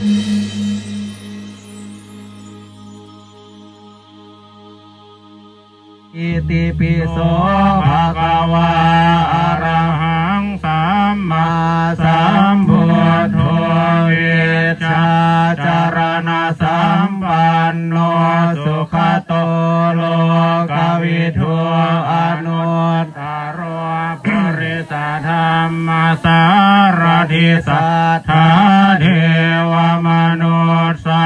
อิติปิโสภะคะวาอะระหังสัมมาสัมพุทโธเวชาจารณะสัมปันโนสุขโตโลกวิทูอนุตตรปริสธรรมสาร ทิสัทธาเทวมนุษย์สา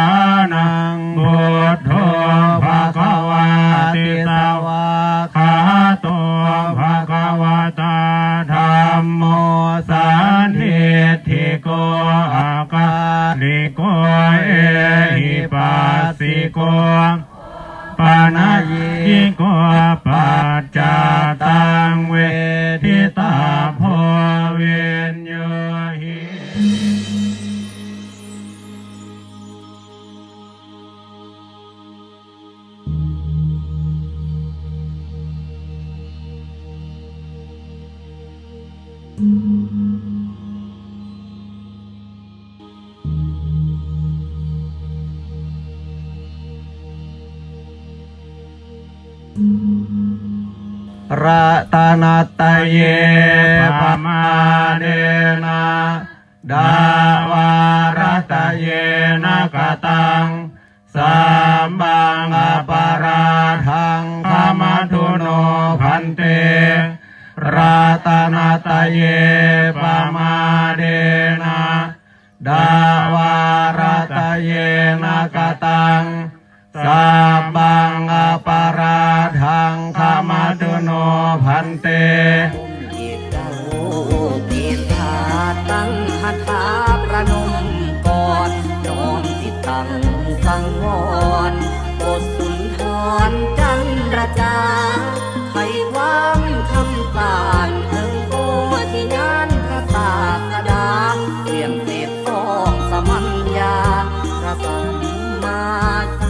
นังพุทโธภะคะวาติสวาคาโตภะคะวะตาธรรมโมสันทิฏฐิโกอากาลิโกเอหิปัสสิโกปานายิโกปัจจา รัตนัตเยปมาเดนะดาวารตเยนะกตังสัมบังอปาราทังขมัทุโนพันเต เยปมาเดนะดาวารตเยนะกตังสาบังอปาราทังขมาตุโนพันเตอิตตาตั้งหัตถาประนมก่อนนอนติตังสังวรบทสุนทรจันระจาไขวามคำตาน mata